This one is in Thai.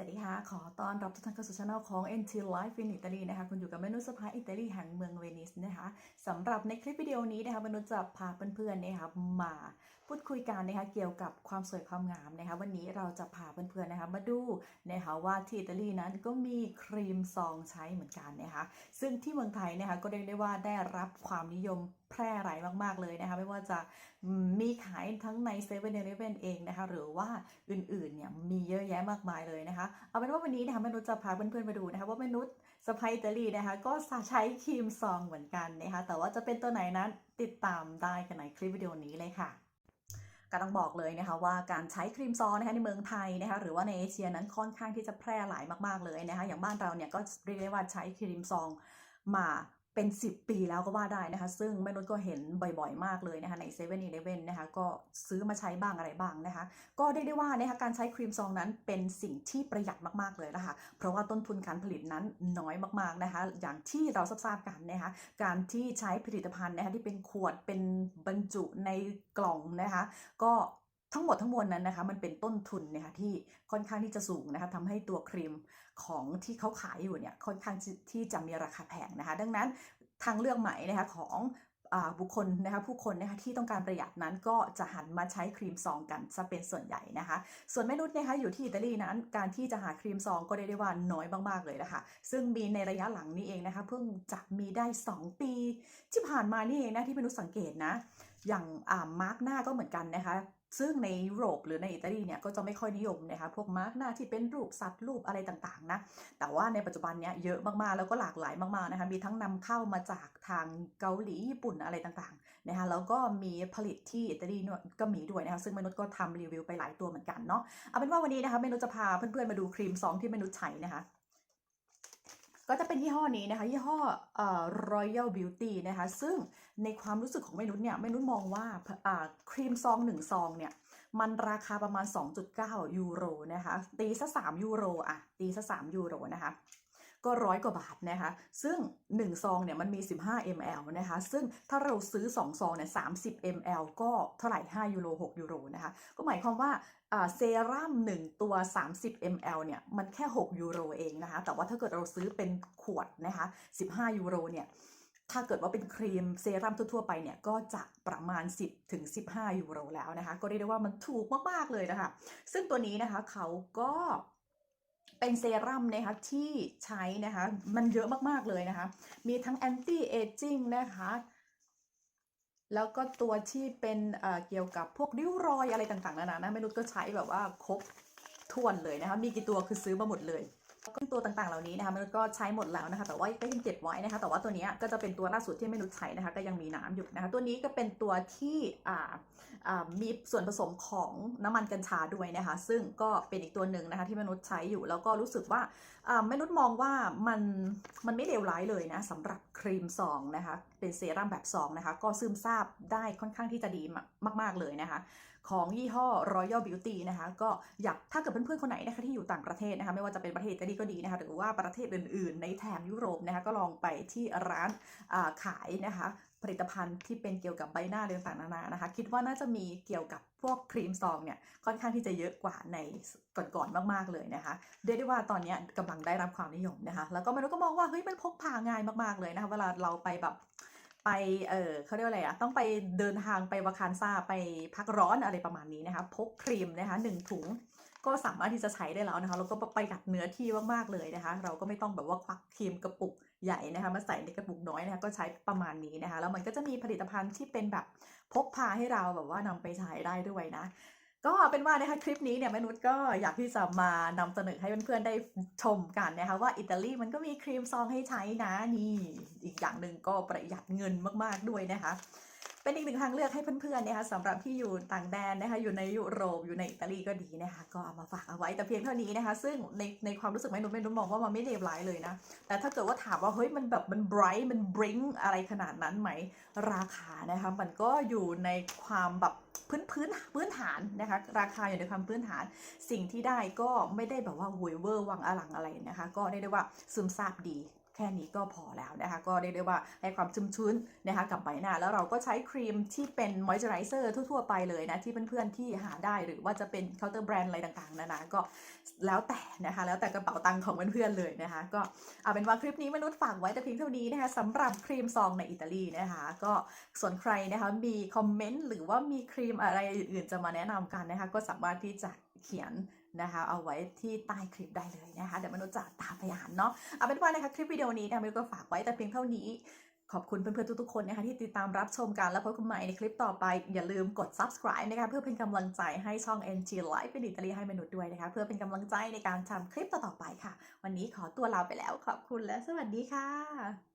วัสดีค่ะ ขอต้อนรับทุกท่านเข้าสู่ช่องของ NT Life in Italy นะคะ คุณอยู่กับเมนุษย์สภาอิตาลีแห่งเมืองเวนิสนะคะสำหรับในคลิปวิดีโอนี้นะคะเมนุษย์จะพาเพื่อนๆนะคะมาพูดคุยกันนะคะเกี่ยวกับความสวยความงามนะคะ วันนี้เราจะพาเพื่อนๆนะคะมาดูนะคะว่าที่อิตาลีนั้นก็มีครีมซองใช้เหมือนกันนะคะ ซึ่งที่เมืองไทยนะคะก็เรียกได้ว่าได้รับความนิยม แพร่หลายมาก ๆ เลยนะคะ ไม่ว่าจะมีขายทั้งใน7 e เ e ่ e อเวนเองนะคะ หรือว่าอื่น ๆ เนี่ยมีเยอะแยะมากมายเลยนะคะ เอาเป็นว่าวันนี้นะคะมนุษย์จะพาเพื่อน ๆ มาดูนะคะ ว่ามนุษย์สไปอิตาลีนะคะก็ใช้ครีมซองเหมือนกันนะคะแต่ว่าจะเป็นตัวไหนนั้นติดตามได้กันในคลิปวิดีโอนี้เลยค่ะก็ต้องบอกเลยนะคะว่าการใช้ครีมซองนะคะในเมืองไทยนะคะหรือว่าในเอเชียนั้นค่อนข้างที่จะแพร่หลายมากๆเลยนะคะอย่างบ้านเราเนี่ยก็เรียกได้ว่าใช้ครีมซองมา เป็น 10 ปีแล้วก็ว่าได้นะคะ ซึ่งแม่นุชก็เห็นบ่อยๆ มากเลยนะคะใน7 e เ e ่ e อนะคะ ก็ซื้อมาใช้บ้างอะไรบ้างนะคะ ก็ได้ได้ว่านะคะการใช้ครีมซองนั้นเป็นสิ่งที่ประหยัดมากๆเลยนะคะ เพราะว่าต้นทุนการผลิตนั้นน้อยมากๆนะคะ อย่างที่เราทราบกันนะคะ การที่ใช้ผลิตภัณฑ์นะคะที่เป็นขวดเป็นบรรจุในกล่องนะคะ ก็ ทั้งหมดทั้งมวลนั้นนะคะมันเป็นต้นทุนนะคะที่ค่อนข้างที่จะสูงนะคะทำให้ตัวครีมของที่เขาขายอยู่เนี่ยค่อนข้างที่จะมีราคาแพงนะคะ ดังนั้นทางเลือกใหม่นะคะของอบุคคลนะคะผู้คนนะคะที่ต้องการประหยัดนั้นก็จะหันมาใช้ครีมซองกันซะเป็นส่วนใหญ่นะคะ ส่วนแม่นุชนะคะอยู่ที่อิตาลีนั้น การที่จะหาครีมซองก็ได้ได้ว่าน้อยมากๆเลยนะคะซึ่งมีในระยะหลังนี้เองนะคะเพิ่งจะมีได้ 2 ปีที่ผ่านมานี่เองนะที่แม่นุษย์สังเกตนะอย่างมาร์กหน้าก็เหมือนกันนะคะ ซึ่งในยุโรปหรือในอิตาลีเนี่ยก็จะไม่ค่อยนิยมนะคะพวกมาร์กหน้าที่เป็นรูปสัตว์รูปอะไรต่างๆนะแต่ว่าในปัจจุบันเนี้ยเยอะมากๆแล้วก็หลากหลายมากๆนะคะมีทั้งนำเข้ามาจากทางเกาหลีญี่ปุ่นอะไรต่างๆนะคะแล้วก็มีผลิตที่อิตาลีเนี่ยก็มีด้วยนะคะซึ่งมนุษย์ก็ทำรีวิวไปหลายตัวเหมือนกันเนาะเอาเป็นว่าวันนี้นะคะเมนุษย์จะพาเพื่อนๆมาดูครีมซองที่เมนุษย์ใช้นะคะ ก็จะเป็นยี่ห้อนี้นะคะ ยี่ห้อเอ่อ Royal Beauty นะคะ ซึ่งในความรู้สึกของแมนุษย์เนี่ยแมนุษย์มองว่าอ่าครีมซองหนึ่งซองเนี่ย มันราคาประมาณ 2.9 ยูโรนะคะ ตีซะ3ยูโรอะตีซะ3ยูโรนะคะ ก็ร้อยกว่าบาทนะคะ ซึ่ง 1 ซองเนี่ยมันมี 15 ml นะคะ ซึ่งถ้าเราซื้อ 2 ซองเนี่ย30 ml ก็เท่าไหร่ 5 ยูโร 6 ยูโรนะคะ ก็หมายความว่าเซรั่ม1 ตัว 30 ml เนี่ยมันแค่ 6 ยูโรเองนะคะ แต่ว่าถ้าเกิดเราซื้อเป็นขวดนะคะ 15 ยูโรเนี่ยถ้าเกิดว่าเป็นครีมเซรั่มทั่วๆไปเนี่ยก็จะประมาณ 10ถึง15 ยูโรแล้วนะคะ ก็เรียกได้ว่ามันถูกมากๆเลยนะคะ ซึ่งตัวนี้นะคะเขาก็ เป็นเซรั่มนะคะที่ใช้นะคะมันเยอะมากๆเลยนะคะ มีทั้งแอนตี้เอจิ้งนะคะแล้วก็ตัวที่เป็นเเกี่ยวกับพวกริ้วรอยอะไรต่างๆนานานะแมนุชก็ใช้แบบว่าครบถ้วนเลยนะคะ มีกี่ตัวคือซื้อมาหมดเลย ก็ตัวต่างๆเหล่านี้นะคะมนุษย์ก็ใช้หมดแล้วนะคะ แต่ว่าก็ยังเก็บไว้นะคะ แต่ว่าตัวนี้ก็จะเป็นตัวล่าสุดที่มนุษย์ใช้นะคะ ก็ยังมีน้ำอยู่นะคะ ตัวนี้ก็เป็นตัวที่มีส่วนผสมของน้ำมันกัญชาด้วยนะคะ ซึ่งก็เป็นอีกตัวหนึ่งนะคะที่มนุษย์ใช้อยู่แล้วก็รู้สึกว่า อ่นุษย์มองว่ามันมันไม่เลวร้ายเลยนะสำหรับครีมซองนะคะ เป็นเซรั่มแบบซองนะคะ ก็ซึมซาบได้ค่อนข้างที่จะดีมาก ๆ เลยนะคะ ของยี่ห้อ Royal Beauty นะคะ ก็อยากถ้าเกิดเพื่อนๆ คนไหนนะคะที่อยู่ต่างประเทศนะคะ ไม่ว่าจะเป็นประเทศอิตาลีก็ดีนะคะ หรือว่าประเทศอื่น ๆ ในแถบยุโรปนะคะ ก็ลองไปที่ร้านขายนะคะ ผลิตภัณฑ์ที่เป็นเกี่ยวกับใบหน้าอะไรต่างๆนานานะคะ คิดว่าน่าจะมีเกี่ยวกับพวกครีมซองเนี่ยค่อนข้างที่จะเยอะกว่าในก่อนๆมากๆเลยนะคะเรียกได้ว่าตอนนี้กำลังได้รับความนิยมนะคะ แล้วก็มนุษย์ก็มองว่าเฮ้ยมันพกพาง่ายมากๆเลยนะคะเวลาเราไปแบบไป เออเขาเรียกว่าอะไรอะต้องไปเดินทางไปวาคานซาไปพักร้อนอะไรประมาณนี้นะคะ พกครีมนะคะหนึ่งถุง ก็สามารถที่จะใช้ได้แล้วนะคะ แล้วก็ประหยัดเนื้อที่มากๆเลยนะคะ เราก็ไม่ต้องแบบว่าควักครีมกระปุก ใหญ่นะคะมาใส่ในกระปุกน้อยนะคะก็ใช้ประมาณนี้นะคะแล้วมันก็จะมีผลิตภัณฑ์ที่เป็นแบบพกพาให้เราแบบว่านำไปใช้ได้ด้วยนะก็เป็นว่านะคะคลิปนี้เนี่ยแม่นุชก็อยากที่จะมานำเสนอให้เพื่อนๆได้ชมกันนะคะว่าอิตาลีมันก็มีครีมซองให้ใช้นะนี่อีกอย่างหนึ่งก็ประหยัดเงินมากๆด้วยนะคะ เป็นอีกหนึ่งทางเลือกให้เพื่อนๆนะคะสำหรับที่อยู่ต่างแดนนะคะอยู่ในยุโรปอยู่ในอิตาลีก็ดีนะคะก็เอามาฝากเอาไว้แต่เพียงเท่านี้นะคะ ซึ่งในในความรู้สึกไม่นุ้ไม่นุ้มองว่ามันไม่เลวร้ายเลยนะ แต่ถ้าเกิดว่าถามว่าเฮ้ยมันแบบมันไบรท์มันบริงอะไรขนาดนั้นไหมราคานะคะมันก็อยู่ในความแบบพื้นพื้นพื้นฐานนะคะราคาอยู่ในความพื้นฐาน สิ่งที่ได้ก็ไม่ได้แบบว่าหวยเวอร์วังอลังอะไรนะคะ ก็ได้ได้ว่าซึมซาบดี ค่ค่นี้ก็พอแล้วนะคะ ก็เรียกได้ว่าให้ความชุ่มชื้นนะคะกับใบหน้า แล้วเราก็ใช้ครีมที่เป็นมอยเจอไรเซอร์ทั่ว ๆ ไปเลยนะ ที่เพื่อนๆที่หาได้หรือว่าจะเป็นเคาน์เตอร์แบรนด์อะไรต่างๆนานาก็แล้วแต่นะคะ แล้วแต่กระเป๋าตังค์ของเพื่อนๆเลยนะคะ ก็เอาเป็นว่าคลิปนี้มนุษย์ฝากไว้แต่เพียงเท่านี้นะคะสำหรับครีมซองในอิตาลีนะคะ ก็ส่วนใครนะคะมีคอมเมนต์หรือว่ามีครีมอะไรอื่นๆจะมาแนะนำกันนะคะ ก็สามารถที่จะเขียน นะคะ เอาไว้ที่ใต้คลิปได้เลยนะคะ เดี๋ยวมนุษย์จะตามไปอ่านเนาะเอาเป็นว่านะคะคลิปวิดีโอนี้นะมนุษย์ก็ฝากไว้แต่เพียงเท่านี้ ขอบคุณเพื่อนๆทุกๆคนนะคะที่ติดตามรับชมกันแล้วพบกันใหม่ในคลิปต่อไป อย่าลืมกด subscribe นะคะเพื่อเป็นกำลังใจให้ช่อง NG Life เป็นอิตาลีให้มนุษย์ด้วยนะคะ เพื่อเป็นกำลังใจในการทำคลิปต่อๆไปค่ะ วันนี้ขอตัวลาไปแล้วขอบคุณและสวัสดีค่ะ